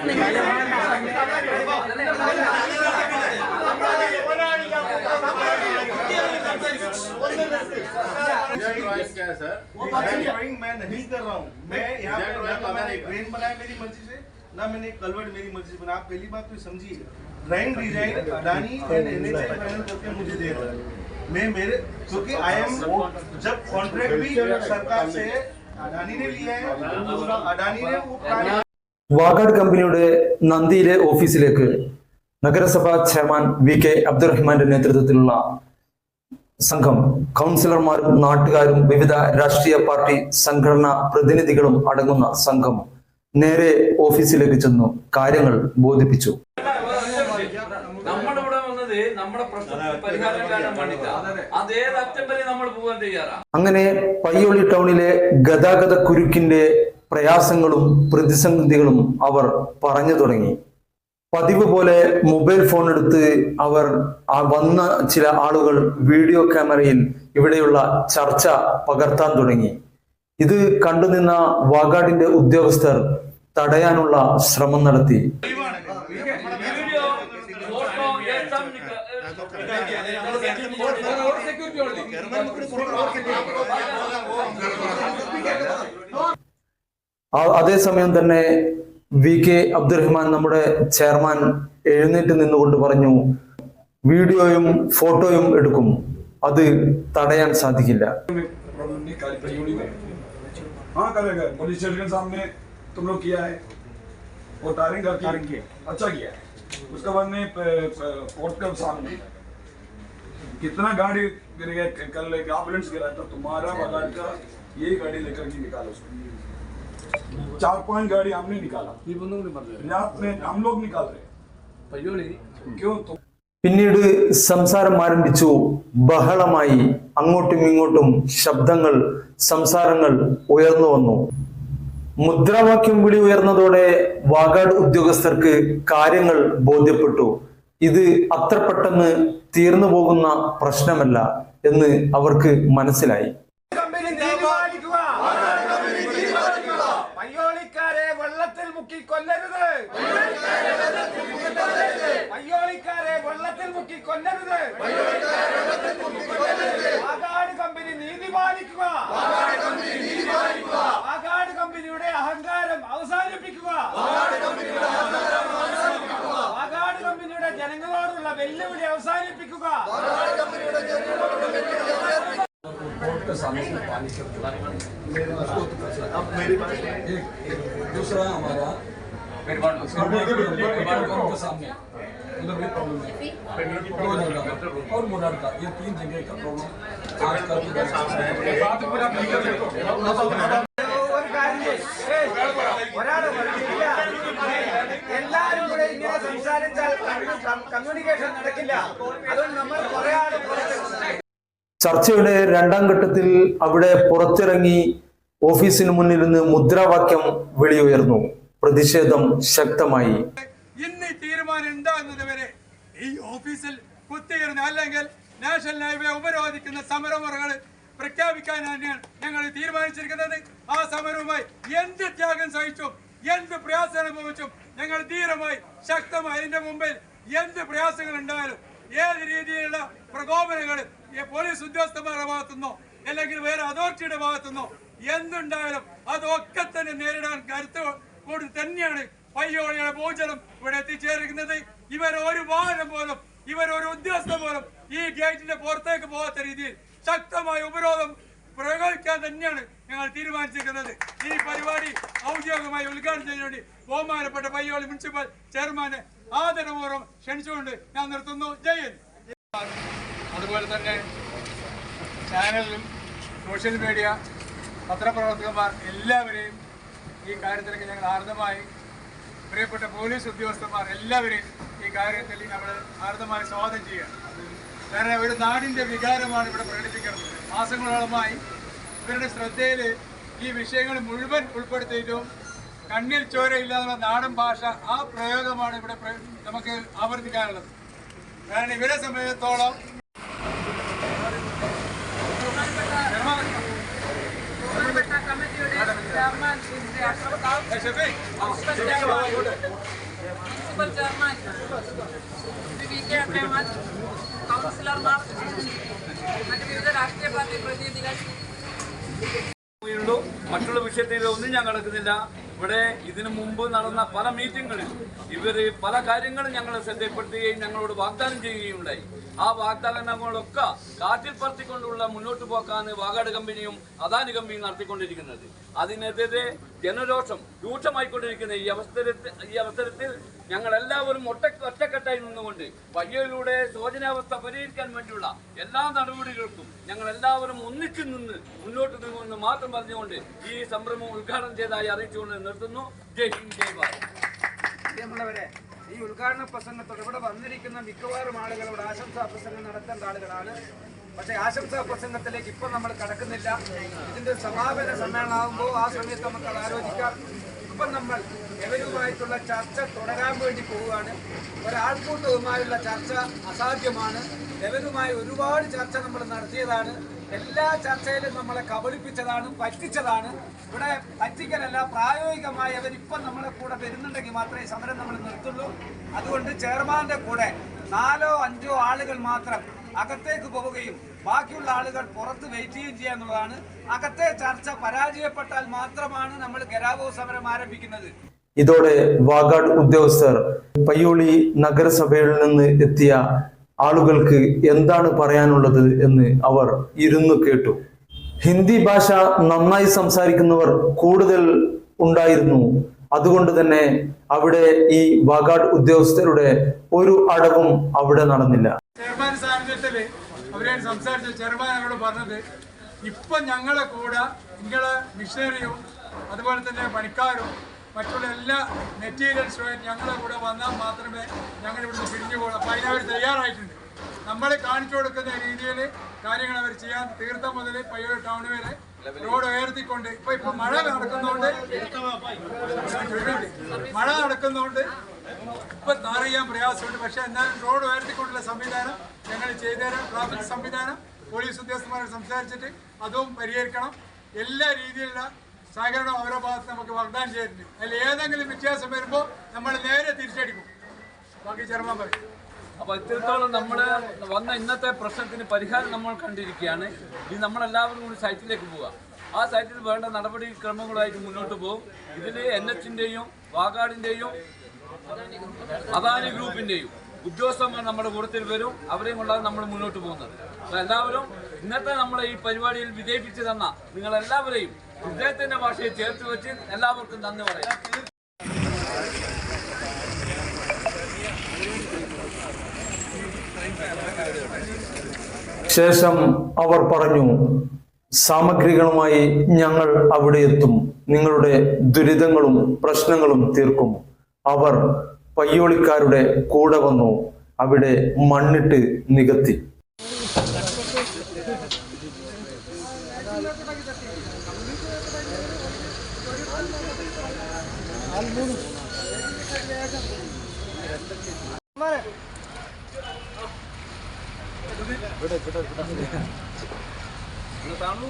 है नहीं कर रहा हूँ मैं यहाँ तो बनाया मेरी मर्ज़ी से आप पहली बात तो समझिए ड्राइंग डिज़ाइन करके मुझे दे रहा है मैं क्योंकि आई एम जब कॉन्ट्रैक्ट भी सरकार से अडानी ने लिया है अडानी ने वो വാഗാഡ് കമ്പനിയുടെ നന്ദിയിലെ ഓഫീസിലേക്ക് നഗരസഭാ ചെയർമാൻ വി കെ അബ്ദുറഹ്മാന്റെ നേതൃത്വത്തിലുള്ള സംഘം കൗൺസിലർമാരും നാട്ടുകാരും വിവിധ രാഷ്ട്രീയ പാർട്ടി സംഘടനാ പ്രതിനിധികളും അടങ്ങുന്ന സംഘം നേരെ ഓഫീസിലേക്ക് ചെന്നു കാര്യങ്ങൾ ബോധിപ്പിച്ചു. നമ്മുടെ അങ്ങനെ പയ്യോളി ടൗണിലെ ഗതാഗത കുരുക്കിന്റെ പ്രയാസങ്ങളും പ്രതിസന്ധികളും അവർ പറഞ്ഞു തുടങ്ങി പതിവ് പോലെ മൊബൈൽ ഫോൺ എടുത്ത് അവർ വന്ന ചില ആളുകൾ വീഡിയോ ക്യാമറയിൽ ഇവിടെയുള്ള ചർച്ച പകർത്താൻ തുടങ്ങി ഇത് കണ്ടുനിന്ന വാഗാഡിന്റെ ഉദ്യോഗസ്ഥർ തടയാനുള്ള ശ്രമം നടത്തി ആ- അതേസമയം തന്നെ വി കെ അബ്ദുറഹ്മാൻ നമ്മുടെ ചെയർമാൻ എഴുന്നേറ്റ് നിന്നുകൊണ്ട് പറഞ്ഞു വീഡിയോയും ഫോട്ടോയും എടുക്കും അത് തടയാൻ സാധിക്കില്ല प्रॉब्लम नहीं काली पयोली में हाँ करेगा पुलिस स्टेशन के सामने तुम लोग किया है वो तारिंग करके अच्छा किया है उसके बाद में प- प- कोर्ट के सामने कितना गाड़ी गिर गया क- कल एक एम्बुलेंस गिरा था तुम्हारा बगाड़ का ये गाड़ी लेकर के निकाला उसको चार पांच गाड़ी हमने निकाला रात में हम लोग निकाल रहे क्यों तुम പിന്നീട് സംസാരം ആരംഭിച്ചു ബഹളമായി അങ്ങോട്ടും ഇങ്ങോട്ടും ശബ്ദങ്ങൾ സംസാരങ്ങൾ ഉയർന്നു വന്നു മുദ്രാവാക്യം വിളി ഉയർന്നതോടെ വാഗാട് ഉദ്യോഗസ്ഥർക്ക് കാര്യങ്ങൾ ബോധ്യപ്പെട്ടു ഇത് അത്ര പെട്ടെന്ന് തീർന്നു പോകുന്ന പ്രശ്നമല്ല എന്ന് അവർക്ക് മനസ്സിലായി മുക്കി കൊല്ലരുത് വയ്യോളിക്കാരെ വെള്ളത്തിൽ മുക്കി കൊല്ലരുത് ആകാട് കമ്പനി നീതി പാലിക്കുക. ആകാട് കമ്പനിയുടെ അഹങ്കാരം അവസാനിപ്പിക്കുക. ആകാട് കമ്പനിയുടെ ജനങ്ങളോടുള്ള വെല്ലുവിളി അവസാനിപ്പിക്കുക. സമയം പാലിക്കപ്പെടുക के सामने से पानी कर एक दूसरा हमारा कॉर्ट के सामने उधर भी प्रॉब्लम है दो जगह और मुराद का ये तीन जगह का प्रॉब्लम आज कल ഒരു കാര്യം ചെയ്യ്. ഏയ്, ഒരാള് പറഞ്ഞില്ല. എല്ലാരും കൂടെ ഇങ്ങനെ സംസാരിച്ചാൽ കമ്മ്യൂണിക്കേഷൻ നടക്കില്ല അതുകൊണ്ട് നമ്മൾ കുറെ ആള് പുറത്ത് ചർച്ചയുടെ രണ്ടാം ഘട്ടത്തിൽ അവിടെ പുറത്തിറങ്ങി ഓഫീസിന് നിന്ന് മുദ്രാവാക്യം വിളിയുയർന്നു. പ്രതിഷേധം ശക്തമായി. ഇന്ന് തീരുമാനം ഉണ്ടാകുന്നത് വരെ ഈ ഓഫീസിൽ കുത്തിയിരുന്ന് അല്ലെങ്കിൽ നാഷണൽ ഹൈവേ ഉപരോധിക്കുന്ന സമരമുറകൾ പ്രഖ്യാപിക്കാൻ തന്നെയാണ് ഞങ്ങൾ തീരുമാനിച്ചിരിക്കുന്നത്. ആ സമരവുമായി എന്ത് ത്യാഗം സഹിച്ചും എന്ത് പ്രയാസം അനുഭവിച്ചും ഞങ്ങൾ ധീരമായി ശക്തമായി അതിന്റെ മുമ്പിൽ എന്ത് പ്രയാസങ്ങൾ ഉണ്ടായാലും ഏത് രീതിയിലുള്ള പ്രകോപനങ്ങൾ പോലീസ് ഉദ്യോഗസ്ഥന്മാരുടെ ഭാഗത്തുനിന്നോ അല്ലെങ്കിൽ വേറെ അതോറിറ്റിയുടെ ഭാഗത്തുനിന്നോ എന്തുണ്ടായാലും അതൊക്കെ തന്നെ നേരിടാൻ കരുത്ത് കൂടി തന്നെയാണ് പയ്യോളിയുടെ ഭോജനം ഇവിടെ എത്തിച്ചേർക്കുന്നത് ഇവർ ഒരു വാഹനം പോലും ഇവർ ഒരു ഉദ്യോഗസ്ഥ പോലും ഈ ഗേറ്റിന്റെ പുറത്തേക്ക് പോകാത്ത രീതിയിൽ ശക്തമായ ഉപരോധം പ്രയോഗിക്കാൻ തന്നെയാണ് ഞങ്ങൾ തീരുമാനിച്ചിരിക്കുന്നത്. ഈ പരിപാടി ഔദ്യോഗികമായി ഉദ്ഘാടനം ചെയ്യാൻ വേണ്ടി ബഹുമാനപ്പെട്ട പയ്യോളി മുനിസിപ്പൽ ചെയർമാനെ ആദരപൂർവം ക്ഷണിച്ചുകൊണ്ട് ഞാൻ നിർത്തുന്നു. ജയൻ അതുപോലെ തന്നെ ചാനലിലും സോഷ്യൽ മീഡിയ പത്രപ്രവർത്തകന്മാർ എല്ലാവരെയും ഈ കാര്യത്തിലേക്ക് ഞങ്ങൾ ആർദ്രമായി. പ്രിയപ്പെട്ട പോലീസ് ഉദ്യോഗസ്ഥന്മാർ എല്ലാവരെയും ഈ കാര്യത്തിൽ നമ്മൾ ആർദ്രമായി സ്വാഗതം ചെയ്യുക. കാരണം ഒരു നാടിന്റെ വികാരമാണ് ഇവിടെ പ്രകടിപ്പിക്കുന്നത്. മാസങ്ങളോളമായി ഇവരുടെ ശ്രദ്ധയിൽ ഈ വിഷയങ്ങൾ മുഴുവൻ ഉൾപ്പെടുത്തിയിട്ടും കണ്ണിൽ ചോരയില്ലാതുള്ള നാടൻ ഭാഷ ആ പ്രയോഗമാണ് ഇവിടെ നമുക്ക് ആവർത്തിക്കാനുള്ളത്. കാരണം ഇവരെ സംബന്ധിച്ചിടത്തോളം മറ്റുള്ള വിഷയത്തിൽ ഒന്നും കൗൺസിലർമാർ പ്രതിനിധികൾ ഞാൻ കടക്കുന്നില്ല. ഇവിടെ ഇതിനു മുമ്പ് നടന്ന പല മീറ്റിങ്ങുകളിൽ ഇവർ പല കാര്യങ്ങളും ഞങ്ങളെ ശ്രദ്ധപ്പെടുത്തുകയും ഞങ്ങളോട് വാഗ്ദാനം ചെയ്യുകയും ഉണ്ടായി ആ വാഗ്ദാനങ്ങളൊക്കെ കാറ്റിൽ പറത്തിക്കൊണ്ടുള്ള മുന്നോട്ട് പോക്കാണ് വാഗാട് കമ്പനിയും അദാനി കമ്പനിയും നടത്തിക്കൊണ്ടിരിക്കുന്നത്. അതിനെതിരെ ജനരോഷം രൂക്ഷമായിക്കൊണ്ടിരിക്കുന്ന ഈ അവസരത്തിൽ ഈ അവസരത്തിൽ ഞങ്ങൾ എല്ലാവരും ഒറ്റ ഒറ്റക്കെട്ടായി നിന്നുകൊണ്ട് പയ്യയിലൂടെ ശോചനാവസ്ഥ പരിഹരിക്കാൻ വേണ്ടിയുള്ള എല്ലാ നടപടികൾക്കും ഞങ്ങൾ എല്ലാവരും ഒന്നിച്ചു നിന്ന് മുന്നോട്ട് നീങ്ങുമെന്ന് മാത്രം പറഞ്ഞുകൊണ്ട് ഈ സംരംഭം ഉദ്ഘാടനം ചെയ്തതായി അറിയിച്ചുകൊണ്ട് നിർത്തുന്നു. ജയ് ഹിന്ദ് ജയ് ഭാരത്. ഈ ഉദ്ഘാടന പ്രസംഗത്തോട് ഇവിടെ വന്നിരിക്കുന്ന മിക്കവാറും ആളുകളോട് ആശംസാ പ്രസംഗം നടത്തേണ്ട ആളുകളാണ്. പക്ഷേ ആശംസാ പ്രസംഗത്തിലേക്ക് ഇപ്പം നമ്മൾ കടക്കുന്നില്ല. ഇതിന്റെ സമാപന സമ്മേളനമാകുമ്പോൾ ആ സമയത്ത് നമുക്ക് അത് ആലോചിക്കാം. ഇപ്പം നമ്മൾ എവരുമായിട്ടുള്ള ചർച്ച തുടരാൻ വേണ്ടി പോവുകയാണ്. ഒരാൾക്കൂട്ടവുമായുള്ള ചർച്ച അസാധ്യമാണ്. എവരുമായി ഒരുപാട് ചർച്ച നമ്മൾ നടത്തിയതാണ്. എല്ലാ ചർച്ചയിലും നമ്മളെ കബളിപ്പിച്ചതാണ് പറ്റിച്ചതാണ്. ഇവിടെ പറ്റിക്കലല്ല പ്രായോഗികമായി അവരിപ്പം നമ്മളെ കൂടെ വരുന്നുണ്ടെങ്കിൽ മാത്രമേ സമരം നമ്മൾ നിർത്തുള്ളൂ. അതുകൊണ്ട് ചെയർമാന്റെ കൂടെ നാലോ അഞ്ചോ ആളുകൾ മാത്രം അകത്തേക്ക് പോവുകയും ബാക്കിയുള്ള ആളുകൾ പുറത്ത് വെയിറ്റ് ചെയ്യുകയും ചെയ്യുക എന്നുള്ളതാണ്. അകത്തെ ചർച്ച പരാജയപ്പെട്ടാൽ മാത്രമാണ് നമ്മൾ ഗരാവോ സമരം ആരംഭിക്കുന്നത്. ഇതോടെ വാഗാഡ് ഉദ്യോഗസ്ഥർ പയ്യോളി നഗരസഭയിൽ നിന്ന് എത്തിയ ആളുകൾക്ക് എന്താണ് പറയാനുള്ളത് എന്ന് അവർ ഇരുന്നു കേട്ടു. ഹിന്ദി ഭാഷ നന്നായി സംസാരിക്കുന്നവർ കൂടുതൽ ഉണ്ടായിരുന്നു. അതുകൊണ്ട് തന്നെ അവിടെ ഈ വാഗാഡ് ഉദ്യോഗസ്ഥരുടെ ഒരു അടവും അവിടെ നടന്നില്ല. ഇപ്പൊ ഞങ്ങളെ കൂടെ നിങ്ങളെ മിഷനറിയും അതുപോലെ തന്നെ പണിക്കാരും മറ്റുള്ള എല്ലാ മെറ്റീരിയൽസും ഞങ്ങളെ കൂടെ വന്നാൽ മാത്രമേ ഞങ്ങൾ ഇവിടുന്ന് പിരിഞ്ഞു പോകുള്ളൂ അപ്പം അതിനവർ തയ്യാറായിട്ടുണ്ട്. നമ്മൾ കാണിച്ചു കൊടുക്കുന്ന രീതിയിൽ കാര്യങ്ങൾ അവർ ചെയ്യാൻ തീർത്ത മുതൽ പയ്യൂർ ടൗൺ വരെ റോഡ് ഉയർത്തിക്കൊണ്ട് ഇപ്പൊ ഇപ്പൊ മഴ നടക്കുന്നതുകൊണ്ട് മഴ നടക്കുന്നതുകൊണ്ട് ഇപ്പൊ നാറിയാൻ പ്രയാസമുണ്ട്. പക്ഷെ എന്നാലും റോഡ് ഉയർത്തിക്കൊണ്ടുള്ള സംവിധാനം ഞങ്ങൾ ചെയ്തുതരാം. ട്രാഫിക് സംവിധാനം പോലീസ് ഉദ്യോഗസ്ഥന്മാരോട് സംസാരിച്ചിട്ട് അതും പരിഹരിക്കണം. എല്ലാ രീതിയിലുള്ള സഹകരണം ഓരോ ഭാഗത്ത് നമുക്ക് വാഗ്ദാനം ചെയ്തിട്ടുണ്ട്. അതിൽ ഏതെങ്കിലും വ്യത്യാസം വരുമ്പോൾ നമ്മൾ നേരെ തിരിച്ചടിക്കും. ബാക്കി ചെറുപ്പം പറയും. അപ്പൊ ഇത്രത്തോളം നമ്മൾ വന്ന ഇന്നത്തെ പ്രശ്നത്തിന് പരിഹാരം നമ്മൾ കണ്ടിരിക്കുകയാണ്. ഇത് നമ്മളെല്ലാവരും കൂടി സൈറ്റിലേക്ക് പോവുക. ആ സൈറ്റിൽ വേണ്ട നടപടിക്രമങ്ങളായിട്ട് മുന്നോട്ട് പോകും. ഇതിൽ എൻ എച്ചിന്റെയും വാഗാടിന്റെയും അദാനി ഗ്രൂപ്പിന്റെയും ഉദ്യോഗസ്ഥന്മാർ നമ്മുടെ കൂട്ടത്തിൽ വരും. അവരെയും കൊണ്ടാണ് നമ്മൾ മുന്നോട്ട് പോകുന്നത്. എല്ലാവരും ഇന്നത്തെ നമ്മളെ ഈ പരിപാടിയിൽ വിജയിപ്പിച്ചു തന്ന നിങ്ങൾ എല്ലാവരെയും ഹൃദയത്തിന്റെ ഭാഷയെ ചേർത്ത് വെച്ച് എല്ലാവർക്കും നന്ദി പറയാം ശേഷം അവർ പറഞ്ഞു സാമഗ്രികളുമായി ഞങ്ങൾ അവിടെ എത്തും. നിങ്ങളുടെ ദുരിതങ്ങളും പ്രശ്നങ്ങളും തീർക്കും. അവർ പയ്യോളിക്കാരുടെ കൂടെ വന്നു അവിടെ മണ്ണിട്ട് നികത്തി. കാണൂ